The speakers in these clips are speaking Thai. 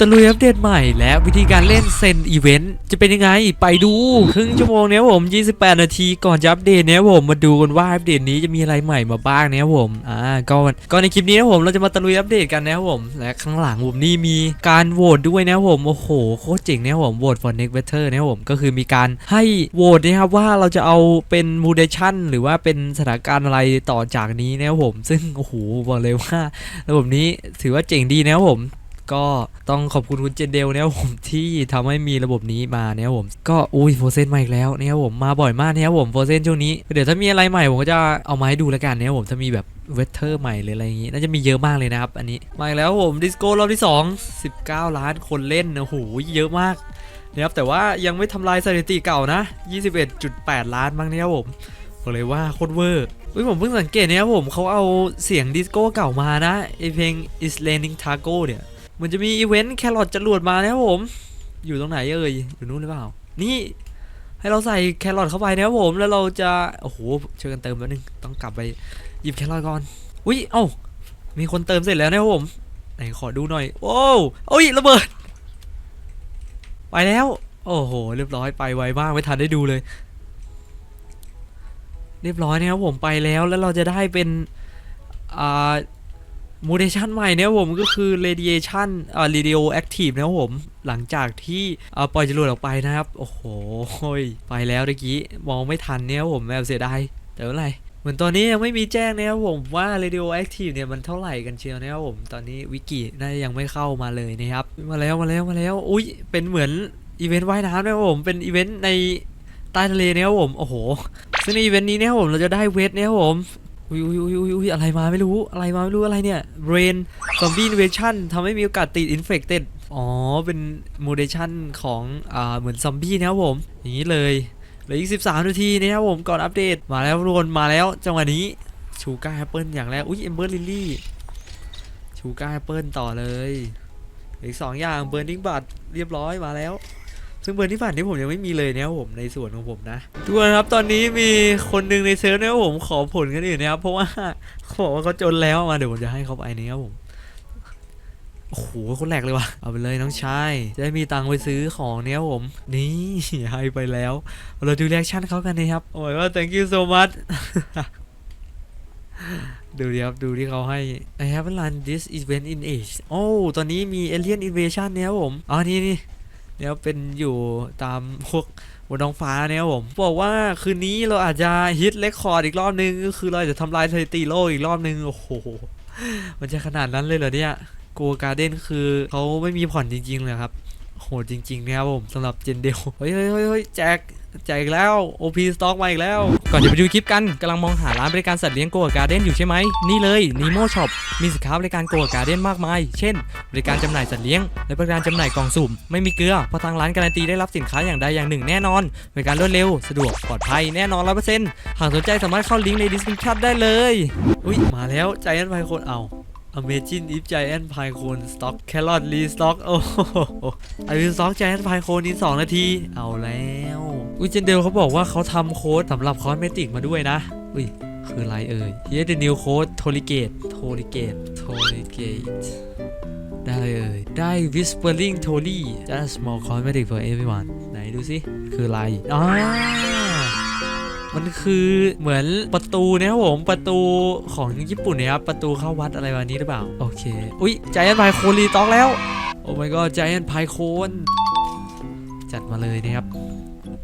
ตะลุยอัปเดตใหม่และวิธีการเล่นเซนอีเวนต์จะเป็นยังไงไปดู ครึ่งชั่วโมงเนี้ยผม 28 นาทีก่อนจะอัปเดตเนี้ยผมมาดูกันว่าอัปเดตนี้จะมีอะไรใหม่มาบ้างเนี้ยผมอ่าก็ก็ในคลิปนี้นะผมเราจะมาตะลุยอัปเดตกันนะผมและข้างหลังผมนี่มีการโหวตด้วยนะผมโอ้โหโคตรเจ๋งนะครับผมโหวต for next better นะผมก็คือมีการให้โหวตนะครับว่าเราจะเอาเป็นมูเดชั่นหรือว่าเป็นสถานการณ์อะไรต่อจากนี้นะผม ซึ่งโอ้โหบอกเลยว่าระบบนี้ถือว่าเจ๋งดีนะผม ก็ต้องขอบคุณคุณเจนเดลนะครับผมที่ทำให้มีระบบนี้มานะครับผมก็อุ้ยโฟเซนมาอีกแล้วนะครับผมมาบ่อยมากนะครับผมโฟเซนช่วงนี้เดี๋ยวถ้ามีอะไรใหม่ผมก็จะเอามาให้ดูแล้วกันนะครับผมถ้ามีแบบเวทเทอร์ใหม่หรืออะไรอย่างงี้น่าจะมีเยอะมากเลยนะครับ อันนี้มาอีกแล้วผมดิสโก้รอบที่ 2 19 ล้านคนเล่นโอ้โหเยอะมากนะครับแต่ว่ายังไม่ทำลายสถิติเก่านะ 21.8 ล้านมั้งนะครับผมบอกเลยว่าโคตรเวอร์อุ้ยผมเพิ่งสังเกตเนี่ยผมเขาเอาเสียงดิสโก้เก่ามานะไอเพลง is raining taco เนี่ย หมันจะมีอีเวนต์แครอทจรวดมานะครับผม อยู่ตรงไหนเอ่ยอยู่นู้นหรือเปล่า นี่ให้เราใส่แครอทเข้าไปนะครับผมแล้วเราจะโอ้โหช่วยกันเติมแป๊บนึงต้องกลับไปหยิบแครอทก่อนอุ้ยเอ้ามีคนเติมเสร็จแล้วนะครับผมไหนขอดูหน่อยโอ้โอ้ยระเบิด ไปแล้ว โอ้โหเรียบร้อยไปไวมากไม่ทันได้ดูเลย เรียบร้อยนะครับผมไปแล้วแล้วเราจะได้เป็นอ่า มูเดชันใหม่เนี่ยผมก็คือ radiation อ่า radioactive นะครับผม หลังจากที่อ่าปล่อยจรวดออกไปนะครับ โอ้โห ไปแล้วเมื่อกี้ มองไม่ทันเนี่ยผมแบบเสียดาย แต่ไม่เป็นไร เหมือนตอนนี้ยังไม่มีแจ้งนะครับผมว่า radioactive เนี่ยมันเท่าไหร่กันเชียวนะครับผม ตอนนี้วิกิน่ายังไม่เข้ามาเลยนะครับ มาแล้วมาแล้วมาแล้ว อุ้ยเป็นเหมือนอีเวนต์ว่ายน้ำนะครับผม เป็นอีเวนต์ในใต้ทะเลเนะครับผม โอ้โห ซึ่งในอีเวนต์นี้เนี่ยครับผมเราจะได้เวทเนี่ยครับผม อุ้ยอุ้ยอุ้ยอุ้ยอะไรมาไม่รู้อะไรมาไม่รู้อะไรเนี่ย brain zombie invasion ทำให้มีโอกาสติด infected อ๋อ เป็น mutation ของอ่าเหมือนซอมบี้นะครับผม อย่างนี้เลยเหลืออีก 13 นาทีนะครับผมก่อนอัปเดตมาแล้วทุกคนมาแล้วจังหวะนี้ชูการ์แอปเปิลอย่างแรกอุ้ยเอมเบอร์ลิลลี่ชูการ์แอปเปิลต่อเลยอีกสองอย่างเบิร์นดิ้งบัตเรียบร้อยมาแล้ว ซึ่งเบอร์ที่ผ่านนี้ผมยังไม่มีเลยนะครับผมในส่วนของผมนะทุกคนครับตอนนี้มีคนหนึ่งในเซิร์ฟนะครับผมขอผลกันอื่นะครับเพราะว่าเขาบอกว่าเขาจนแล้วมาเดี๋ยวผมจะให้เขาไปนะครับผมโอ้โหคนแหลกเลยว่ะเอาไปเลยน้องชายจะได้มีตังค์ไปซื้อของเนี่ยผม นี่ให้ไปแล้ว เราดูเรีแอคชั่นเขากันนะครับโอ้ยว่า thank you so much ดูดิครับดูที่เขาให้ I haven't run this event in age โอ้ตอนนี้มี alien invasion เนี่ยครับผมอ๋อนี่นี่ เนี่ยเป็นอยู่ตามพวกบนท้องฟ้าเนี่ยครับผมบอกว่าคืนนี้เราอาจจะฮิตเรคคอร์ดอีกรอบนึงก็คือเราจะทำลายสถิติโลกอีกรอบนึงโอ้โหมันจะขนาดนั้นเลยเหรอเนี่ยโกการ์เด้นคือเขาไม่มีผ่อนจริงๆเลยครับ โหดจริงๆนะครับผมสำหรับเจนเดลเฮ้ยเฮ้ยเฮ้ยเฮ้ยแจกแจกอีกแล้ว OP สต็อกมาอีกแล้ว ก่อนจะไปดูคลิปกันกำลังมองหาร้านบริการสัตว์เลี้ยงโกะการ์เด้นอยู่ใช่ไหม นี่เลย Nemo Shop มีสินค้าบริการโกะการ์เด้นมากมาย เช่น บริการจำหน่ายสัตว์เลี้ยง และบริการจำหน่ายกล่องสุ่ม ไม่มีเกลือเพราะทางร้านการันตีได้รับสินค้าอย่างใดอย่างหนึ่งแน่นอน บริการรวดเร็ว สะดวกปลอดภัยแน่นอน100%หากสนใจสามารถเข้าลิงก์ใน description ได้เลย อุ้ยมาแล้วใจแอนไพโคนเอา Amazing if Giant p i c o n Stock Carrot Restock โอ้โหไอวิสต็อก Giant p i c o n นี้2นาที เอาแล้วอุ้ยเจนเดลเขาบอกว่าเขาทำโค้ดสำหรับคอสเมติกมาด้วยนะ อุ้ย คืออะไรเอ่ย Here's the new code Toligate Toligate Toligate ได้เลย ได้ Whispering Tolly just small cosmetic for everyone ไหนดูสิ คืออะไรอ่า มันคือเหมือนประตูนี่ยครับผมประตูของญี่ปุ่นนี่ยครับประตูเข้าวัดอะไรวันนี้หรือเปล่า โอเค อุ้ยใจแอนไพโคนรีต็อกแล้ว โอ้ my god ใจแอนไพโคนจัดมาเลยนะครับ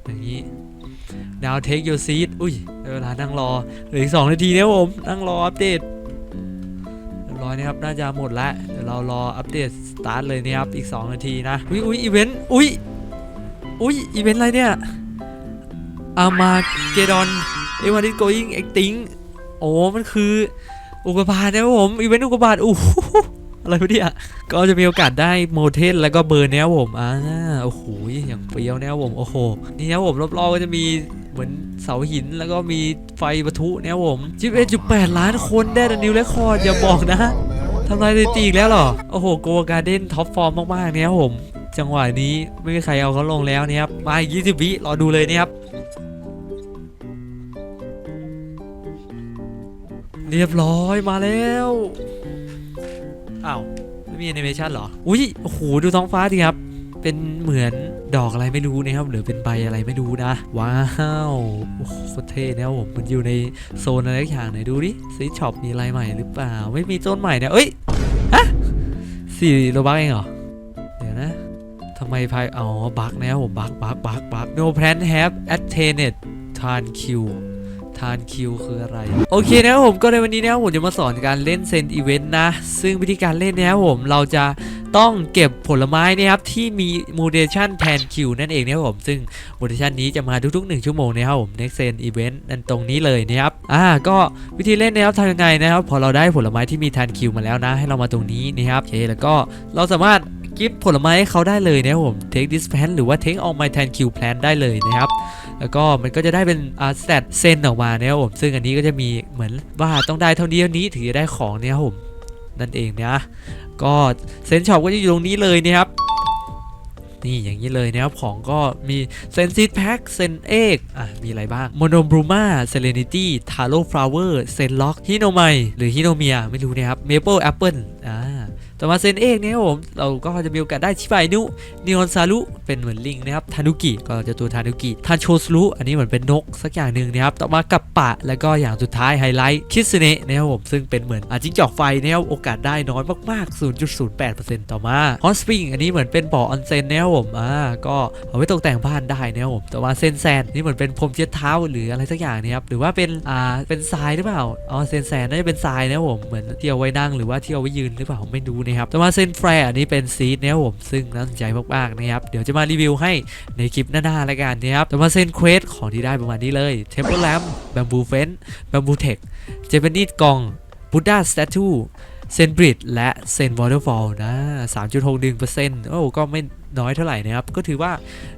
อย่างนี้ now take your seat อุ้ยเวลานั่งรอเหลืออีกสองนาทีนะครับผมนั่งรออัปเดตเรียบร้อยนะครับ น่าจะหมดแล้วเดี๋ยวเรารออัปเดตสตาร์ทเลยนะครับ อีก 2 นาทีนะ อุ้ยอุ้ยอีเวนต์ อุ้ยอุ้ยอีเวนต์อะไรเนี่ย อามาเกดอนเอวันดิโกยิงเอ็กติงโอ้มันคืออุกกาบาตนะครับผมอีเวนต์อุกกาบาตอู้หูอะไรวะเนี่ยก็จะมีโอกาสได้โมเทนแล้วก็เบอร์เนี้ยผมอ่าโอ้โหอย่างเปรี้ยวเนี่ยผมโอ้โหนี่นะผมรอบๆก็จะมีเหมือนเสาหินแล้วก็มีไฟปะทุเนี่ยผม11.8ล้านคนได้ดันนิวเรคคอร์ดอย่าบอกนะทำลายสถิติอีกแล้วหรอ โอ้โหโกการ์เด้นท็อปฟอร์มมากๆเนี่ยผม จังหวะนี้ไม่มีใครเอาเขาลงแล้วเนี่ยครับมาอีก20วิรอดูเลยเนี่ยครับ เรียบร้อยมาแล้วอ้าวไม่มีแอนิเมชันเหรอ อุ้ยโอ้โหดูท้องฟ้าดิครับ เป็นเหมือนดอกอะไรไม่รู้นะครับ หรือเป็นใบอะไรไม่รู้นะ ว้าวโอ้โหโคตรเท่นะครับผมมันอยู่ในโซนอะไรสักอย่างไหนดูดิซีช็อปมีอะไรใหม่หรือเปล่า ไม่มีต้นใหม่เนี่ยเอ้ยฮะสี่โลบักเองเหรอ เดี๋ยวนะทำไมพายอ๋อบักนะครับผมบักบักบักบัก no plan have attained turn Q ทานคิวคืออะไร โอเคนะครับผมก็ในวันนี้นะครับผมจะมาสอนการเล่นเซนอีเวนต์นะ ซึ่งวิธีการเล่นนะครับผมเราจะต้องเก็บผลไม้นะครับที่มีมูเดชันแทนคิวนั่นเองนะครับผมซึ่งมูเดชันนี้จะมาทุกๆ 1 ชั่วโมงนะครับผม next เซนอีเวนต์นั่นตรงนี้เลยนะครับอ่าก็วิธีเล่นนะครับทำยังไงนะครับพอเราได้ผลไม้ที่มีแทนคิวมาแล้วนะ ให้เรามาตรงนี้นะครับโอเคแล้วก็เราสามารถกิฟต์ผลไม้ให้เขาได้เลยนะครับผม take this plant หรือว่า take all my แทนคิว plant ได้เลยนะครับ แล้วก็มันก็จะได้เป็นอาสแตทเซนออกมาเนี่ยผมซึ่งอันนี้ก็จะมีเหมือนว่าต้องได้เท่านี้เท่านี้ถึงจะได้ของเนี่ยผมนั่นเองนะก็เซนช็อปก็จะอยู่ตรงนี้เลยนะครับนี่อย่างนี้เลยนะครับของก็มีเซนซิตแพ็กเซนเอกอะมีอะไรบ้างโมโนบรูมาเซเลนิตี้ทาโร่ฟลาวเวอร์เซนล็อกฮิโนไมหรือฮิโนเมียไม่รู้นะครับเมเปิลแอปเปิลอ่า ต่อมาเซนเอกเนี่ยครับผมเราก็จะมีโอกาสได้ชิบายนุนิออนซารุเป็นเหมือนลิงนะครับทานุกิก็จะตัวทานุกิทานโชสรุอันนี้เหมือนเป็นนกสักอย่างหนึ่งนะครับต่อมากับปะแล้วก็อย่างสุดท้ายไฮไลท์คิสเนะนะครับผมซึ่งเป็นเหมือนอาจิ้งจอกไฟนะครับโอกาสได้น้อยมากๆ 0.08%ต่อมาฮอสปริงอันนี้เหมือนเป็นบ่อออนเซนนะครับผมอ่าก็เอาไว้ตกแต่งบ้านได้นะครับผมต่อมาเซนแซนนี่เหมือนเป็นพรมเช็ดเท้าหรืออะไรสักอย่างนะครับหรือว่าเป็นอ่าเป็นทรายหรือเปล่าอ๋อเซนแซนน่าจะเป็นทรายนะครับผมเหมือนที่เอาไว้นั่งหรือว่าที่เอาไว้ยืนหรือเปล่าไม่รู้นะครับต่อมาเซนแฟร์อันนี้เป็นซีดนะครับผมซึ่งน่าสนใจมากๆนะครับเดี๋ยวจะมารีวิวให้ในคลิปหน้าๆแล้วกันนะครับต่อมาเซนเควสของที่ได้ประมาณนี้เลยเทมเพลแลมแบมบูเฟนแบมบูเทคเจแปนิดกองบูดาสแตทูเซนบริดและเซนวอเตอร์ฟอลนะ 3.61%โอ้ก็ไม่น้อยเท่าไหร่นะครับ ก็ถือว่า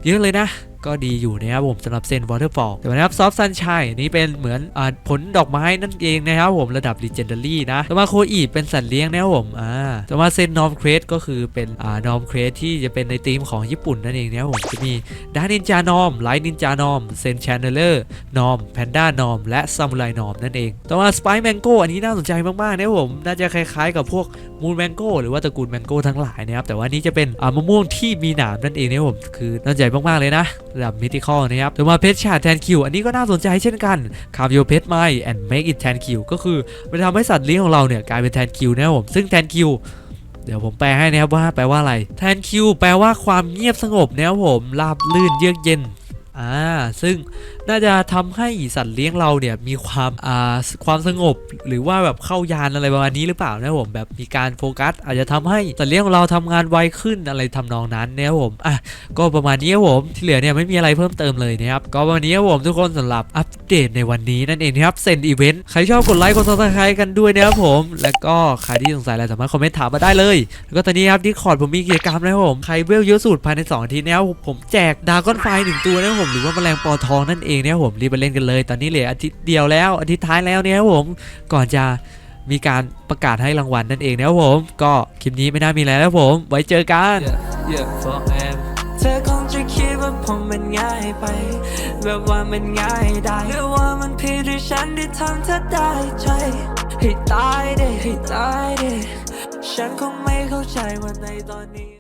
เยอะเลยนะ ก็ดีอยู่นะครับผมสำหรับเซนวอเตอร์ฟอลแต่ว่านะครับซอฟซันชัยนี่เป็นเหมือนอผลดอกไม้นั่นเองนะครับผมระดับ Legendary นะต่อมาโคอีเป็นสัตว์เลี้ยงนะครับผมอ่าต่อมาเซนนอมเครสก็คือเป็นอ่านอมเครสที่จะเป็นในธีมของญี่ปุ่นนั่นเองนะครับผมจะมีดานินจานอมไลท์นินจานอมเซนชานเนลเลอร์นอมแพนด้านอมและซามูไรนอมนั่นเอง ต่อมาสไปแมงโกอันนี้น่าสนใจมากๆนะครับผมน่าจะคล้ายๆ กับพวกมูนแมงโก้หรือว่าตระกูลแมงโก้ทั้งหลายนะครับแต่ว่านี้จะเป็นอ่ามะม่วงที่มีหนามนั่นเองนะครับผมคือน่าสนใจมากๆเลยนะระดับมิติคอลนะครับต่อมาเพชรชาแทนคิวอันนี้ก็น่าสนใจเช่นกันคา v ิโอเพชรไม and make it แทนคิวก็คือมันทำให้สัตว์เลี้ยงของเราเนี่ยกลายเป็นแทนคิวนะครับผมซึ่งแทนคิวเดี๋ยวผมแปลให้นะครับว่าแปลว่าอะไรแทนคิวแปลว่าความเงียบสงบนะครับผมราบลื่นเยือกเย็น อ่าซึ่งน่าจะทำให้สัตว์เลี้ยงเราเนี่ยมีความอ่าความสงบ หรือว่าแบบเข้ายานอะไรประมาณนี้หรือเปล่านะผมแบบมีการโฟกัส อาจจะทำให้สัตว์เลี้ยงของเราทำงานไวขึ้นอะไรทำนองนั้นนะครับผมอะก็ประมาณนี้ครับผมที่เหลือเนี่ยไม่มีอะไรเพิ่มเติมเลยนะครับก็ประมาณนี้ครับผมทุกคนสำหรับอัปเดตในวันนี้นั่นเองนะครับเซนอีเวนต์ใครชอบกดไลค์กดซับสไครต์กันด้วยนะครับผม แล้วก็ใครที่สงสัยอะไรสามารถคอมเมนต์ถามมาได้เลยแล้วก็ตอนนี้ครับดิคอร์ดผมมีกิจกรรมนะครับผมใครเวลเยอะสุดภายใน2อาทิตย์นะครับผมแจกดากอนไฟหนึ่งตัวนะครับผมหรือว่าแมลงปอทองนั่นเองนะครับผมรีบไปเล่นกันเลย ตอนนี้เหลืออาทิตย์เดียวแล้วอาทิตย์ท้ายแล้วเนี่ยครับผมก่อนจะมีการประกาศให้รางวัลนั่นเองนะครับผม ก็คลิปนี้ไม่น่ามีอะไรแล้วผม ไว้เจอกัน Yeah, for em เธอคงจะคิดว่าผมมันง่ายไป แบบว่ามันง่ายได้หรือว่ามันผิดที่ฉันที่ทำเธอได้ใจ ให้ตายเด้ให้ตายเด้ฉันคงไม่เข้าใจว่าในตอนนี้